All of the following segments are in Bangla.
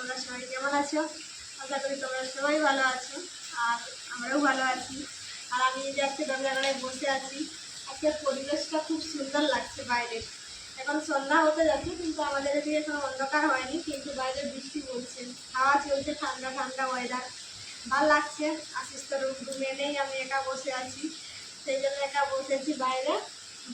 তোমরা সবাই কেমন আছো? আশা করি তোমরা সবাই ভালো আছো, আর আমরাও ভালো আছি। আর আমি যে আজকে দরজাগাড়ায় বসে আছি আজকের পরিবেশটা খুব সুন্দর লাগছে বাইরের এখন সন্ধ্যা হতে যাচ্ছে, কিন্তু আমাদের এদিকে এখন অন্ধকার হয়নি, কিন্তু বাইরে বৃষ্টি পড়ছে। হাওয়া চলছে, ঠান্ডা ঠান্ডা ওয়েদার ভালো লাগছে আশিস তো রুমে নেই, আমি একা বসে আছি। সেই জন্য একা বসেছি বাইরে।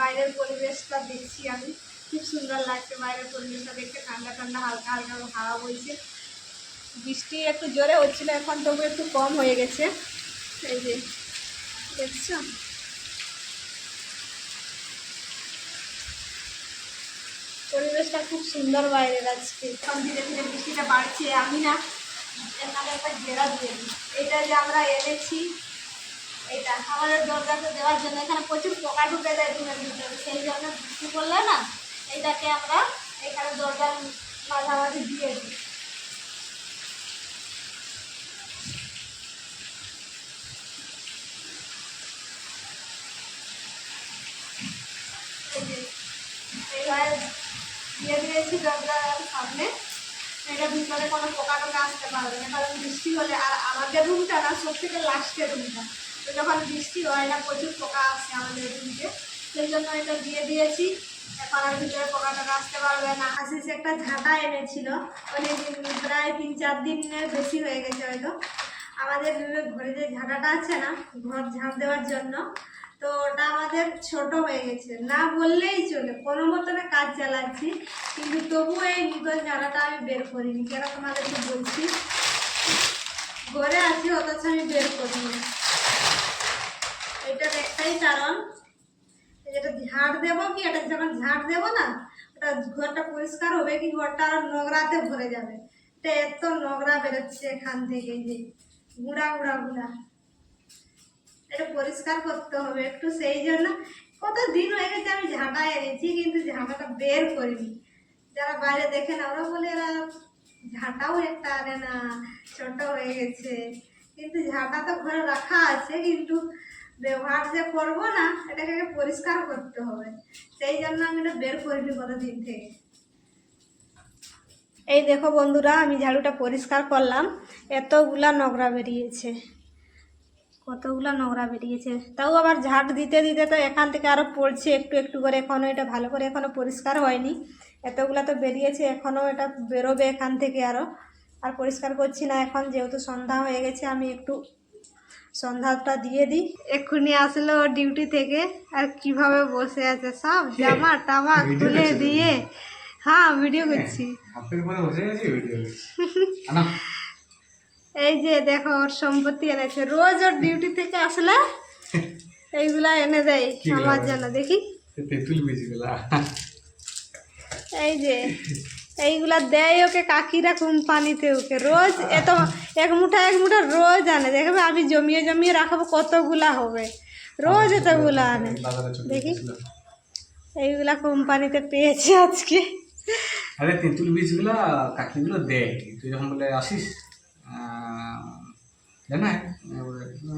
বাইরের পরিবেশটা দেখছি আমি। খুব সুন্দর লাগছে বাইরের পরিবেশটা দেখতে, ঠান্ডা ঠান্ডা, হালকা হালকা হাওয়া বইছে। বৃষ্টি একটু জোরে হচ্ছিল, এখন তবু একটু কম হয়ে গেছে। এই যে, দেখছ? পরিবেশটা খুব সুন্দর বাইরের আজকে। এখন ধীরে ধীরে বৃষ্টিটা বাড়ছে, আমি না এখানে একটা ঘেরা দিয়ে দিই। এটা যে আমরা এনেছি, এটা আমাদের দরজাতে দেওয়ার জন্য এখানে প্রচুর পোকা ঢুকে যায় রুমের ভিতরে। সেই জন্য বৃষ্টি পড়লে না, এটাকে আমরা এখানে দরজার মাঝামাঝি দিয়ে দিই এই যে, এইভাবে দিয়ে দিয়েছি দরজার সামনে। এটা ভিতরে কোনো পোকা টোকা আসতে পারবে না, কারণ বৃষ্টি হলে আর আমাদের রুমটা না সব থেকে লাস্টের রুমটা তো যখন বৃষ্টি হয় না প্রচুর পোকা আসে আমাদের রুমকে সেই জন্য এটা দিয়ে দিয়েছি। আর ভিতরে পোকা টোকা আসতে পারবে না। আশিস একটা ঝাঁটা এনেছিল। অনেক দিন প্রায় তিন চার দিনের বেশি হয়ে গেছে হয়তো। আমাদের ঘরে যে ঝাঁটাটা আছে না, ঘর ঝাঁপ দেওয়ার জন্য তো ওটা আমাদের ছোট হয়ে গেছে। না বললেই চলে। কোনো মতনে কাজ চালাচ্ছি, কিন্তু তবুও এই নূতন ঝাড়াটা আমি বের করিনি। কেন তোমাদেরকে বলছি? ঘরে আছি, অথচ আমি বের করিনি। এটার একটাই কারণ। এটা ঝাড় দেবো কি? এটা যখন ঝাড় দেবো না, ওটা ঘরটা পরিষ্কার হবে কি? ঘরটা আর নোংরাতে ভরে যাবে। এত নোংরা বেরোচ্ছে এখান থেকে যে গুঁড়া গুঁড়া গুঁড়া। পরিষ্কার করতে হবে একটু, সেই জন্য কত দিন হয়ে গেছে আমি ঝাঁটা এনেছি, কিন্তু ঝাঁটাটা বের করিনি। যারা বাইরে দেখে না ওরা বলে এরা ঝাঁটাও একটা আনে না, ছোট হয়ে গেছে। কিন্তু ঝাঁটা তো ঘরে রাখা আছে, কিন্তু ব্যবহার যে করব না, এটাকে পরিষ্কার করতে হবে। সেই জন্য আমি এটা বের করিনি কতদিন থেকে। এই দেখো বন্ধুরা, আমি ঝাড়ুটা পরিষ্কার করলাম, এতগুলা নোংরা বেরিয়েছে। কতগুলো নোংরা বেরিয়েছে। তাও আবার ঝাঁট দিতে দিতে তো এখান থেকে আরও পড়ছে একটু একটু করে। এখনও এটা ভালো করে এখনও পরিষ্কার হয়নি। এতগুলো তো বেরিয়েছে এখনও এটা বেরোবে এখান থেকে আরও আর পরিষ্কার করছি না এখন যেহেতু সন্ধ্যা হয়ে গেছে আমি একটু সন্ধ্যাটা দিয়ে দিই। এক্ষুনি আসলো ডিউটি থেকে। আর কীভাবে বসে আছে? সব জামা টামা খুলে দিয়ে। হ্যাঁ ভিডিও করছি হাতের উপরে বসে গেছি ভিডিও আনা এই যে দেখো ওর সম্পত্তি এনেছে। রোজ ওর ডিউটি থেকে আসলে এইগুলা এনে দেয় আমার জন্য দেখি। তেঁতুল বীজগুলা এই যে এইগুলা দেয় ওকে কাকিরা কোম্পানিতে ওকে। রোজ এত এক মুঠা এক মুঠা রোজ আনে। দেখবে আমি জমিয়ে জমিয়ে রাখব কতগুলা হবে? রোজ এতগুলা আনে। দেখি। এইগুলা কোম্পানিতে পেয়েছে আজকে। আরে তেঁতুল বীজগুলা কাকিগুলো দেয়। তুই যখন বলে আসিস জানা?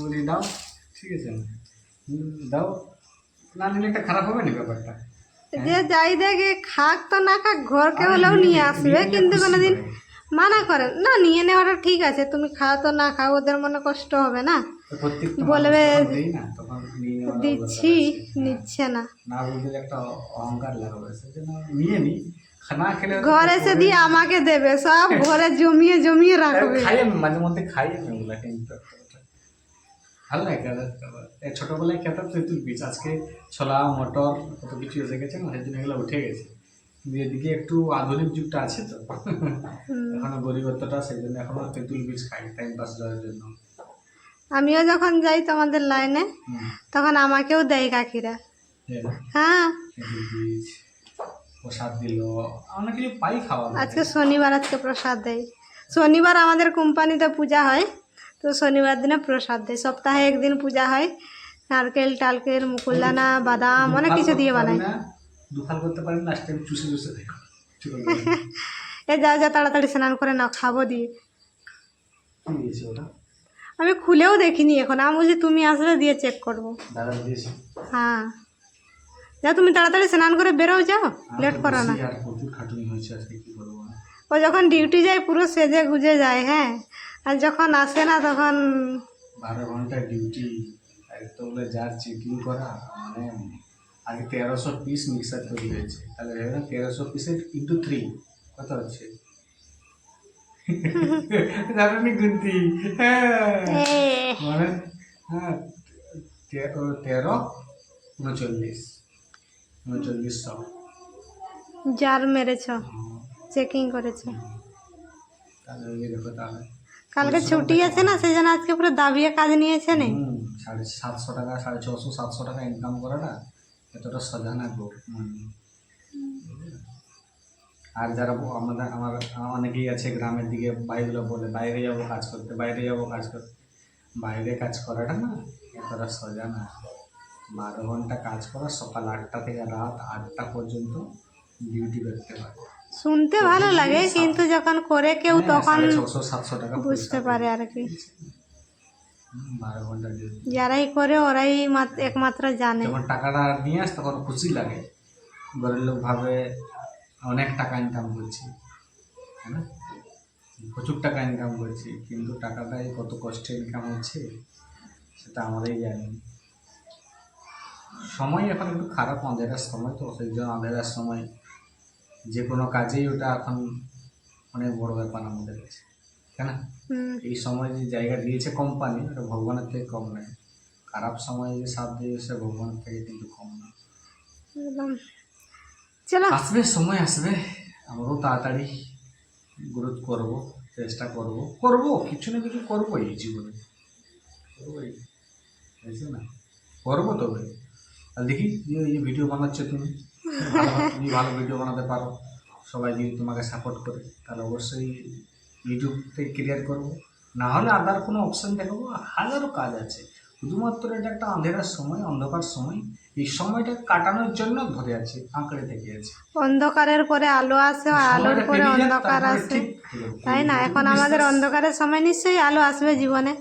বলি দাও ঠিক আছে? দাও। না নিলে একটা খারাপ হবে না ব্যাপারটা? যে যাই দেখে খাক তো না খাক ঘরকে হলেও নিয়ে- আসবে। কিন্তু কোনোদিন মানা করেন না নিয়ে নেওয়াটা ঠিক আছে। তুমি খাও তো না খাও ওদের মনে কষ্ট হবে না। বলবে, দিচ্ছি নিচ্ছে না। না বলতে একটা অহংকার লাগাবে নিয়ে নি ঘরে এসে দিয়ে আমাকে দেবে সব ঘরে জমিয়ে জমিয়ে রাখবে খাই আমি মাঝে মধ্যে খাই আমি ওগুলা কিন্তু ভালো লাগে। ছোটবেলায় খেতাম তেঁতুল বীজ আজকে ছোলা মটর কত কিছু এসে গেছে সেই জন্য এগুলো উঠে গেছে এদিকে একটু আধুনিক যুগটা আছে তো। এখনও গরিবত্বটা সেই জন্য এখনও তেঁতুল বীজ খাই টাইম পাস করার জন্য আমিও যখন যাই তোমাদের লাইনে তখন আমাকেও দেয় কাকিরা হ্যাঁ প্রসাদ দিল অনেক কিছু পাই খাওয়া আজকে শনিবার আজকে প্রসাদ দেয় শনিবার আমাদের কোম্পানিতে পূজা হয় তো শনিবার দিনে প্রসাদ দেয় সপ্তাহে একদিন পূজা হয় নারকেল টালকেল মুকুলদানা বাদাম অনেক কিছু দিয়ে বানায় দুফাল করতে পারি লাস্ট টাইম চুষে চুষে দেখো। এ যা যা তাড়াতাড়ি স্নান করে না খাব দিয়ে। আমি খুলেও দেখিনি এখন আমি বলছি তুমি আসলে দিয়ে চেক করব। হ্যাঁ। যা তুমি তাড়াতাড়ি স্নান করে বেরোও যাও। লেট করো না। ও যখন ডিউটি যায় পুরো সেজে গুজে যায় হ্যাঁ। আর যখন আসে না তখন বারো ঘণ্টা ডিউটি বলে যার চেকিং করা মানে আগে তেরোশো পিস মিক্সার তৈরি হয়েছে। তাহলে ভেবে না তেরোশো পিসের ইন্টু থ্রি কত হচ্ছে? জানেনি গুনতি। মানে হ্যাঁ তেরো উনচল্লিশ। জার মেরেছ চেকিং করেছে। দেখো তাহলে। কালকে ছুটি আছে না সেই জন্য আজকে পুরো দাবিয়ে কাজ নিয়েছে নে? সাড়ে সাতশো টাকা সাড়ে ছশো সাতশো টাকা ইনকাম করাটা এতটা সোজা না গো। আর যারা আমাদের আমার অনেকেই আছে গ্রামের দিকে ভাইগুলো বলে বাইরে যাব কাজ করতে বাইরে যাব কাজ করতে। বাইরে কাজ করাটা না এতটা সোজা না। বারো ঘণ্টা কাজ করা সকাল আটটা থেকে রাত আটটা পর্যন্ত ডিউটি করতে হয় শুনতে ভালো লাগে কিন্তু যখন করে কেউ হ্যাঁ, তখন ছশো সাতশো টাকা বুঝতে পারে আর কি। বারো ঘণ্টা ডিউটি যারাই করে ওরাই মাত- একমাত্র জানে। যখন টাকাটা নিয়ে আস তখন খুশি লাগে। ঘরের লোক ভাবে অনেক টাকা ইনকাম করছি না? প্রচুর টাকা ইনকাম করছি কিন্তু টাকাটাই কত কষ্টে ইনকাম হচ্ছে সেটা আমরাই জানি। সময় এখন একটু খারাপ আঁধেরার সময় তো সেই জন্য আঁধেরার সময় যে কোনো কাজেই ওটা এখন অনেক বড় ব্যাপার আমাদের কাছে তাই না? এই সময় যে জায়গা দিয়েছে কোম্পানি ওটা ভগবানের থেকে কম নয়। খারাপ সময়ে যে সাথ দিয়েছে ভগবানের থেকে কিন্তু কম না। চলো। আসবে সময় আসবে। আমরাও তাড়াতাড়ি গ্রোথ করব চেষ্টা করব। করব কিছু না কিছু করব এই জীবনে। করবোই বুঝছ না? করব তবে। দেখি এই যে ভিডিও বানাচ্ছো তুমি। তুমি ভালো ভিডিও বানাতে পারো। সবাই যদি তোমাকে সাপোর্ট করে তাহলে অবশ্যই ইউটিউব থেকে ক্রিয়েট করব। না হলে আদার কোনো অপশান দেখাবো। হাজারো কাজ আছে। শুধুমাত্র এটা একটা আঁধেরার সময় অন্ধকার সময়। এই সময়টা কাটানোর জন্য ধরে আছে আঁকড়ে থেকে আছে। অন্ধকারের পরে আলো আসে আলোর পরে অন্ধকার আসে। তাই না? এখন আমাদের অন্ধকারের সময় নিশ্চয়ই আলো আসবে জীবনে।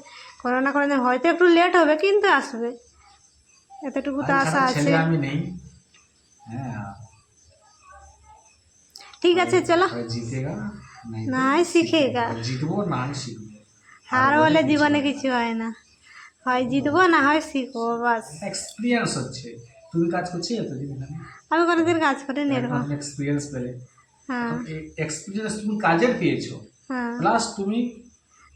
কোনো না কোনো হয়তো একটু লেট হবে কিন্তু আসবে। এতটুকু তো আশা আছে। আমি নেই। হ্যাঁ। ঠিক আছে চলো। জিতেগা? নাই শিখেগা। জিতবো না হয় শিখব। হার হলে জীবনে কিছু হয় না। হয় জিতবো না হয় শিখব বাস। এক্সপিরিয়েন্স হচ্ছে। তুমি কাজ করছি এতদিন এখানে। আমি কোনোদিন কাজ করিনি এরকম। এক্সপিরিয়েন্স পেলে। হ্যাঁ। এক্সপিরিয়েন্স তুমি কাজের পেয়েছ। হ্যাঁ। প্লাস তুমি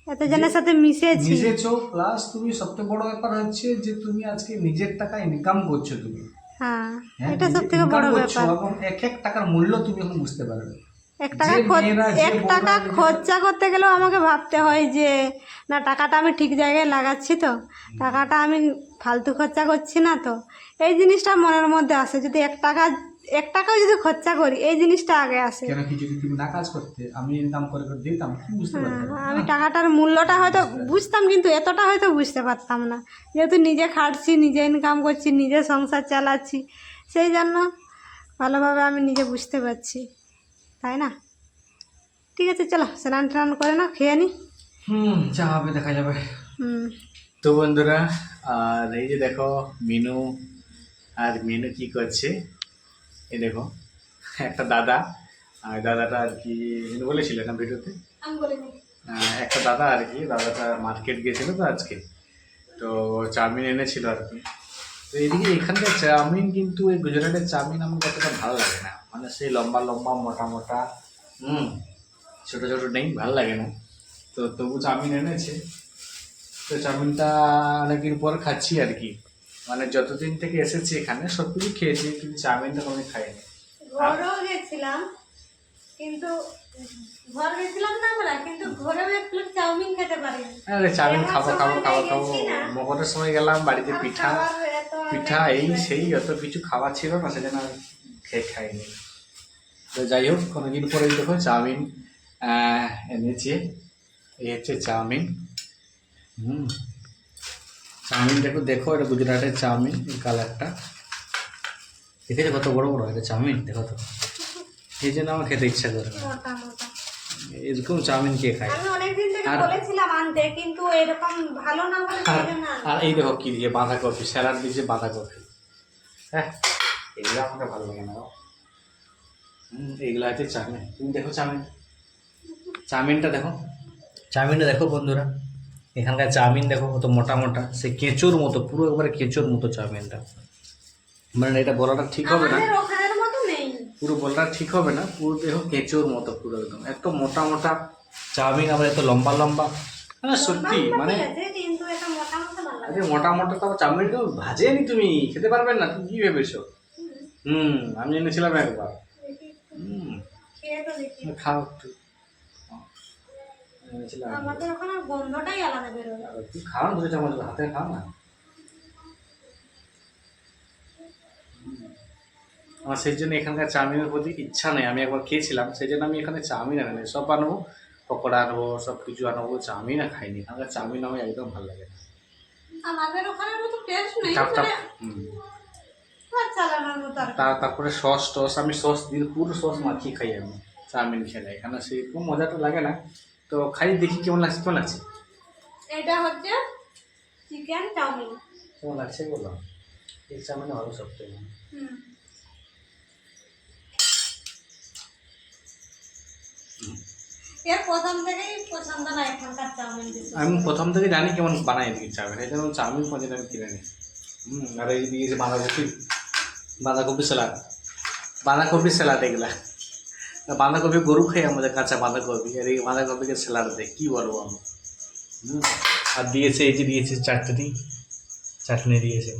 এতজনের সাথে মিশেছি। মিশেছো প্লাস তুমি সবথেকে বড় ব্যাপার হচ্ছে যে তুমি আজকে নিজের টাকা ইনকাম করছ তুমি। হ্যাঁ হ্যাঁ, এটা নিজে সব থেকে income বড় ব্যাপার। এবং এক এক টাকার মূল্য তুমি এখন বুঝতে পারবে। এক টাকা এক টাকা খরচা করতে গেলেও আমাকে ভাবতে হয় যে না টাকাটা আমি ঠিক জায়গায় লাগাচ্ছি তো। টাকাটা আমি ফালতু খরচা করছি না তো। এই জিনিসটা মনের মধ্যে আসে। যদি এক টাকা এক টাকাও যদি খরচা করি এই জিনিসটা আগে আসে। কেন কি যদি তুমি না কাজ করতে আমি ইনকাম করে করে দিতাম কি বুঝতে হ্যাঁ, পারতাম? আমি টাকাটার মূল্যটা হয়তো বুঝতাম কিন্তু এতটা হয়তো বুঝতে পারতাম না। যেহেতু নিজে খাটছি নিজে ইনকাম করছি নিজে সংসার চালাচ্ছি সেই জন্য ভালোভাবে আমি নিজে বুঝতে পারছি। তাই না? ঠিক আছে চলো স্নান টান করে না খেয়ে নি। হুম যা হবে দেখা যাবে। হুম। তো বন্ধুরা আর এই যে দেখো মিনু আর মিনু কি করছে? এই দেখো একটা দাদা আর দাদাটা আর কি বলেছিল না ভিডিওতে? আহ, একটা দাদা আর কি দাদাটা মার্কেট গিয়েছিল তো আজকে তো চাউমিন এনেছিল আর কি। তো এদিকে এখানকার চাউমিন কিন্তু এই গুজরাটের চাউমিন আমার অতটা ভালো লাগে না। মানে সেই লম্বা লম্বা মোটা মোটা হুম ছোটো ছোটো নেই ভালো লাগে না। তো তবু চাউমিন এনেছে। তো চাউমিনটা অনেকদিন পর খাচ্ছি আর কি। মানে যতদিন থেকে এসেছি এখানে সব কিছু খেয়েছি কিন্তু চাউমিনটা কোনো খাইনি। ঘরেও গেছিলাম কিন্তু ঘর গেছিলাম না আমরা কিন্তু ঘরেও এক প্লেট চাউমিন খেতে পারিনি। আরে চাউমিন খাব খাব খাব খাব। মকরের সময় গেলাম বাড়িতে পিঠা পিঠা এই সেই অত কিছু খাওয়া ছিল না সেজন্য খেয়ে খাইনি। তো যাই হোক কোনোদিন পরে দেখো চাউমিন এনেছে এই হচ্ছে চাউমিন। হুম। চাউমিন দেখো দেখো এটা গুজরাটের চাউমিন এই কালারটা। দেখেছ কত বড় বড় এটা চাউমিন? দেখো তো। এই জন্য আমার খেতে ইচ্ছা করে না। মোটা মোটা। এরকম চাউমিন কে খায়? আমি অনেকদিন থেকে আর- কিন্তু এরকম ভালো না বলে আর এই দেখো কি দিয়ে বাঁধাকপি স্যালাড দিয়েছে বাঁধাকপি। হ্যাঁ এগুলো আমাকে ভালো লাগে না এইগুলো হচ্ছে চাউমিন। তুমি দেখো চাউমিন। চাউমিনটা দেখো। চাউমিনটা দেখো বন্ধুরা। এখানকার চাউমিন দেখো কত মোটা মোটা সে কেঁচোর মতো পুরো একবারে কেঁচোর মতো চাউমিনটা। মানে এটা বলাটা ঠিক হবে না। পুরো বলাটা ঠিক হবে না পুরো দেখো কেঁচোর মতো পুরো একদম। এত মোটা মোটা চাউমিন আবার এত লম্বা লম্বা। মানে সত্যি মানে আরে মোটা মোটা তো চাউমিন তো ভাজেনি তুমি খেতে পারবেন না তুমি কি ভেবেছো? হুম। আমি এনেছিলাম একবার। হুম। খাও একটু। আমাদের ওখানে গন্ধটাই আলাদা বেরোবে তুই খাও না দুটো চামচ হাতে খাও না? আমার সেই জন্য এখানকার চাউমিনের প্রতি ইচ্ছা নেই আমি একবার খেয়েছিলাম সেই জন্য আমি এখানে চাউমিন আনি সব আনব পকোড়া আনব সব কিছু আনব চাউমিন আর খাইনি। এখানকার চাউমিন আমার একদম ভালো লাগে না। আমাদের ওখানের মতো টেস্ট নেই টাপ টাপ মানে তারপরে সস টস আমি সস দিয়ে পুরো সস মাখিয়ে খাই আমি চাউমিন খেলে। এখানে সেরকম মজাটা লাগে না। তো খাই দেখি কেমন লাগছে কেমন লাগছে? এটা হচ্ছে চিকেন চাউমিন। কেমন লাগছে বলো? এই চাউমিন ভালো প্রথম চাউমিন আমি প্রথম থেকে জানি কেমন বানাই দিই চাউমিন। এই জন্য চাউমিন পর্যন্ত আমি কিনে নিই। হুম আর এই দিয়েছে বাঁধাকপি বাঁধাকপি স্যালাড বাঁধাকপি স্যালাড এগুলা। বাঁধাকপি গরু খাই আমাদের কাঁচা বাঁধাকপি। আর এই বাঁধাকপিকে স্যালাড দেয় কী বলব আমি? আর দিয়েছে এই যে দিয়েছে চাটনি। চাটনি দিয়েছে।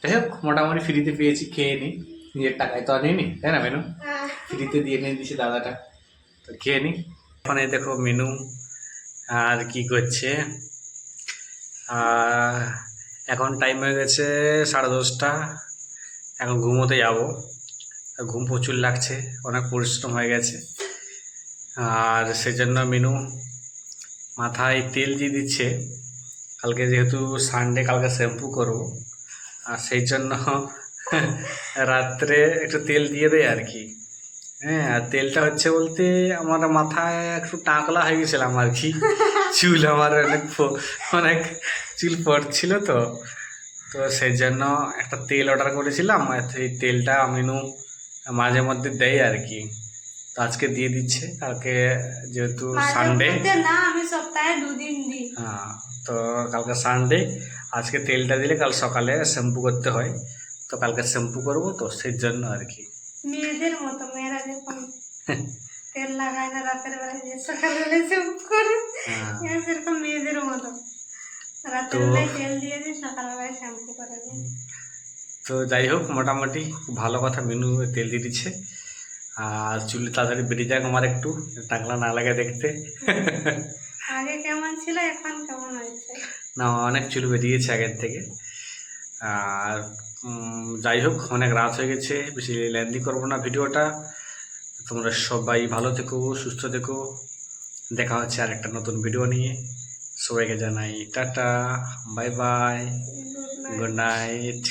যাই হোক মোটামুটি ফ্রিতে পেয়েছি খেয়ে নিই নিজের টাকায় তো আর নিই নি তাই না মেনু? হ্যাঁ। ফ্রিতে দিয়ে নিয়ে দিয়েছে দাদাটা তো খেয়ে নি। এখন এই দেখো মেনু আর কি করছে? আর এখন টাইম হয়ে গেছে সাড়ে দশটা এখন ঘুমোতে যাব। ঘুম প্রচুর লাগছে অনেক পরিশ্রম হয়ে গেছে। আর সেজন্য মিনু মাথায় তেল দিয়ে দিচ্ছে। কালকে যেহেতু সানডে কালকে শ্যাম্পু করব আর সেই জন্য রাত্রে একটু তেল দিয়ে দেয় আর কি। হ্যাঁ আর তেলটা হচ্ছে বলতে আমার মাথায় একটু টাকলা হয়ে গেছিলাম আর কি। চুল আমার অনেক অনেক চুল পড়ছিল তো। তো সেই জন্য একটা তেল অর্ডার করেছিলাম আর সেই তেলটা আমিনু মাঝে মধ্যে দেয় আর কি। তো আজকে দিয়ে দিচ্ছে কালকে যেহেতু সানডে না আমি সপ্তাহে দুদিন দিই। হ্যাঁ তো কালকে সানডে আজকে তেলটা দিলে কাল সকালে শ্যাম্পু করতে হয়। তো কালকে শ্যাম্পু করব তো সেই জন্য আর কি। মেয়েদের মতো মেয়েরা যেরকম তেল লাগায় না রাতের বেলায় যে সকালবেলা শ্যাম্পু করে হ্যাঁ। সেরকম মেয়েদের মতো। রাতের বেলায় তেল দিয়ে দিই সকালবেলায় শ্যাম্পু করে দিই তো যাই হোক মোটামুটি খুব ভালো কথা মেনু তেল দিয়ে দিচ্ছে। আর চুল তাড়াতাড়ি বেরিয়ে যাক আমার একটু টাকলা না লাগে দেখতে। আগে কেমন ছিল এখন কেমন হয়েছে? না অনেক চুল বেরিয়েছে আগের থেকে। আর যাই হোক অনেক রাত হয়ে গেছে বেশি লেন্দি করব না ভিডিওটা। তোমরা সবাই ভালো থেকো সুস্থ থেকো। দেখা হচ্ছে আর একটা নতুন ভিডিও নিয়ে। সবাইকে জানাই tata bye bye good night